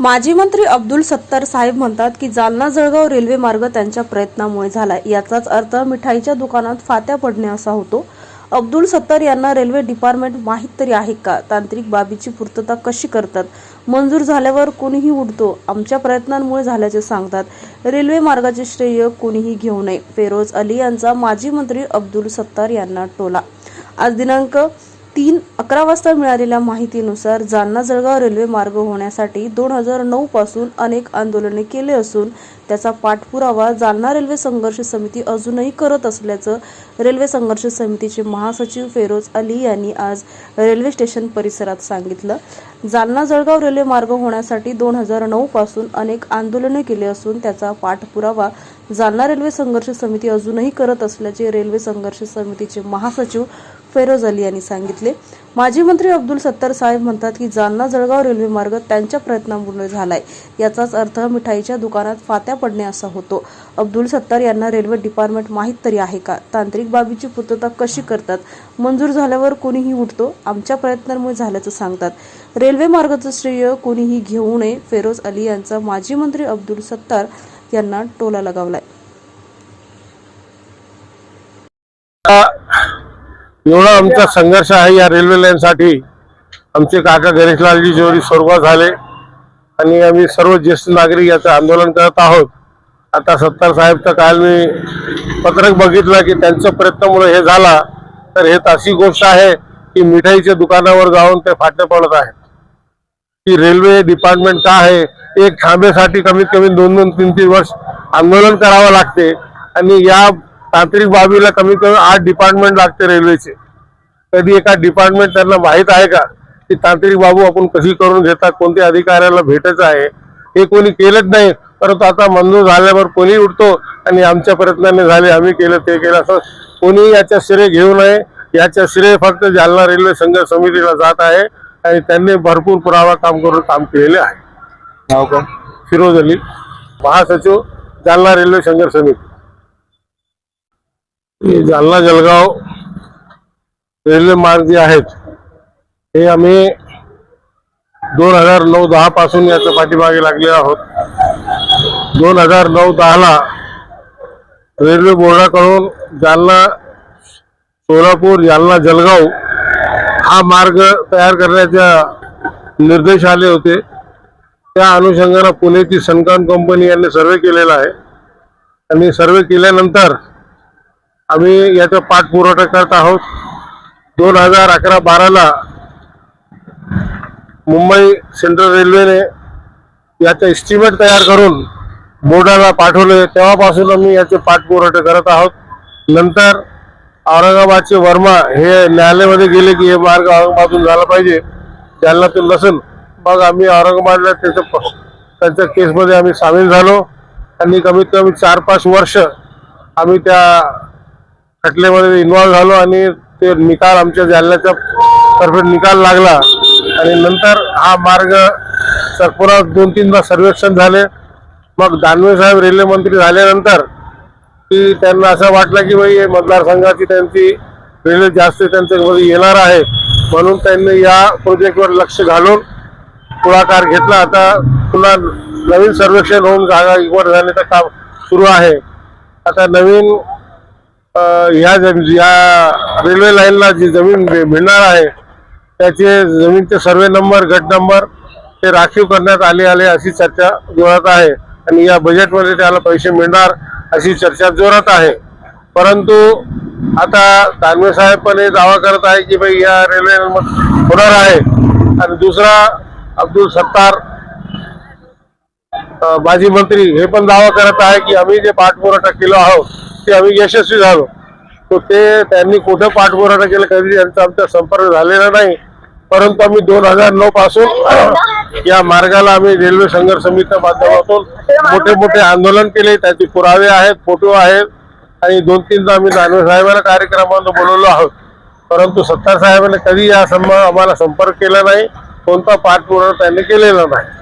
माजी मंत्री अब्दुल सत्तार साहेब म्हणतात की जालना जळगाव रेल्वे मार्ग त्यांच्या प्रयत्नामुळे झाला याचाच अर्थ मिठाईच्या दुकानात फात्या पडणे असा होतो. अब्दुल सत्तार यांना रेल्वे डिपार्टमेंट माहीत तरी आहे का? तांत्रिक बाबीची पूर्तता कशी करतात? मंजूर झाल्यावर कोणीही उडतो? आमच्या प्रयत्नांमुळे झाल्याचे सांगतात. रेल्वे मार्गाचे श्रेय कोणीही घेऊ नये. फेरोज अली यांचा माजी मंत्री अब्दुल सत्तार यांना टोला. आज दिनांक तीन अकरा वाजता मिळालेल्या माहितीनुसार जालना जळगाव रेल्वे मार्ग होण्यासाठी दोन हजार नऊ पासून अनेक आंदोलने केले असून त्याचा पाठपुरावा जालना रेल्वे संघर्ष समिती अजूनही करत असल्याचं रेल्वे संघर्ष समितीचे महासचिव फेरोज अली यांनी आज रेल्वे स्टेशन परिसरात सांगितलं. जालना जळगाव रेल्वे मार्ग होण्यासाठी दोन हजार नऊ पासून अनेक आंदोलने केली असून त्याचा पाठपुरावा जालना रेल्वे संघर्ष समिती अजूनही करत असल्याचे रेल्वे संघर्ष समितीचे महासचिव फेरोज अली यांनी सांगितले. माजी मंत्री अब्दुल सत्तार साहेब म्हणतात की जालना जळगाव रेल्वे मार्ग त्यांच्या प्रयत्नांमुळे झालाय. याचाच अर्थ मिठाईच्या दुकानात फात्या पडणे असा होतो. अब्दुल सत्तार यांना रेल्वे डिपार्टमेंट माहीत तरी आहे का? तांत्रिक बाबीची पूर्तता कशी करतात? मंजूर झाल्यावर कोणीही उठतो? आमच्या प्रयत्नांमुळे झाल्याचं सांगतात. रेल्वे मार्गाचं श्रेय कोणीही घेऊ नये फेरोज अली यांचा माजी मंत्री अब्दुल सत्तार यांना टोला लगावलाय. एवढा आमचा संघर्ष आहे या रेल्वे लाईनसाठी. आमचे काका गणेशलालजी जोरी स्वर्ग झाले. आणि आम्ही सर्व ज्येष्ठ नागरिक याचं आंदोलन करत आहोत. आता सत्तार साहेब तर काल मी पत्रक बघितलं की त्यांच्या प्रयत्नामुळे हे झाला. तर हे तर अशी गोष्ट आहे की मिठाईच्या दुकानावर जाऊन ते फाटे पडत आहेत. की रेल्वे डिपार्टमेंट का आहे? एक थांबेसाठी कमीत कमी दोन दोन तीन तीन वर्ष आंदोलन करावं लागते. आणि या तांत्रिक बाबीला कमीत कमी आठ डिपार्टमेंट लागते रेल्वेचे कधी एका डिपार्टमेंट त्यांना माहीत आहे का? की तांत्रिक बाबू आपण कशी करून घेतात कोणत्या अधिकाऱ्याला भेटायचं आहे हे कोणी केलंच नाही. परंतु आता मंजूर झाल्यावर कोणी उठतो आणि आमच्या प्रयत्नाने झाले आम्ही केलं ते केलं असं कोणी याच्या श्रेय घेऊ नये. याच्या श्रेय फक्त जालना रेल्वे संघ समितीला जात आहे आणि त्यांनी भरपूर पुरावा काम करून काम केलेले आहे. फिरोज अली महासचिव जालना रेल्वे संघर्ष समिती. जालना जलगाव रेल्वे मार्ग जे आहेत हे आम्ही दोन हजार नऊ दहा पासून याच्या पाठीमागे लागलेलो आहोत. दोन हजार नऊ दहाला रेल्वे बोर्डाकडून जालना सोलापूर जालना जलगाव हा मार्ग तयार करण्याच्या निर्देश आले होते. त्या अनुषंगानं पुण्याची सनकान कंपनी यांनी सर्वे केलेला आहे. आणि सर्वे केल्यानंतर आम्ही याचा पाठपुरवठा करत आहोत. दोन हजार अकरा बाराला मुंबई सेंट्रल रेल्वेने याचा एस्टिमेट तयार करून बोर्डाला पाठवले. तेव्हापासून आम्ही याचे पाठपुरवठा करत आहोत. नंतर औरंगाबादचे वर्मा हे न्यायालयामध्ये गेले की हे मार्ग औरंगाबादून झाला पाहिजे. जालन्यातून नसेल. मग आम्ही औरंगाबादला त्याचं त्यांच्या केसमध्ये आम्ही सामील झालो. आणि कमीत कमी चार पाच वर्ष आम्ही त्या खटल्यामध्ये इन्व्हॉल्व्ह झालो आणि ते निकाल आमच्या जालन्याचा तर्फे निकाल लागला. आणि नंतर हा मार्ग पुन्हा दोन तीनदा सर्वेक्षण झाले. मग दानवे साहेब रेल्वे मंत्री झाल्यानंतर की त्यांना असं वाटलं की बाई हे मतदारसंघाची त्यांची रेल्वे जास्त त्यांच्यामध्ये येणार आहे. म्हणून त्यांनी या प्रोजेक्टवर लक्ष घालून पुढाकार घेतला. आता पुन्हा नवीन सर्वेक्षण होऊन जागा निवड झाल्याचं काम सुरू आहे. आता नवीन ह्या जम- या रेल्वे लाईनला जी जमीन मिळणार आहे त्याचे जमीनचे सर्वे नंबर गट नंबर ते राखीव करण्यात आले आले अशी चर्चा जोरात आहे. आणि या बजेटमध्ये त्याला पैसे मिळणार अशी चर्चा जोरात आहे. परंतु आता दानवे साहेब पण हे दावा करत आहे की भाई या रेल्वे होणार आहे. आणि दुसरा अब्दुल सत्तार माजी मंत्री हे पण दावा करत आहे की आम्ही जे पाठपुरवठा केलो आहोत ते आम्ही यशस्वी झालो. तो ते त्यांनी कुठं पाठपुरावा केला कधी त्यांचा आमचा संपर्क झालेला नाही. परंतु आम्ही दोन हजार नऊ पासून या मार्गाला आम्ही रेल्वे संघर्ष समितीच्या माध्यमातून मोठे मोठे आंदोलन केले. त्याचे पुरावे आहेत फोटो आहेत. आणि दोन तीनदा आम्ही दानवे साहेबांना कार्यक्रमामध्ये बोलवलो आहोत. परंतु सत्तार साहेबांनी कधी या संब आम्हाला संपर्क केला नाही. कोणता पाठपुरावा त्यांनी केलेला नाही.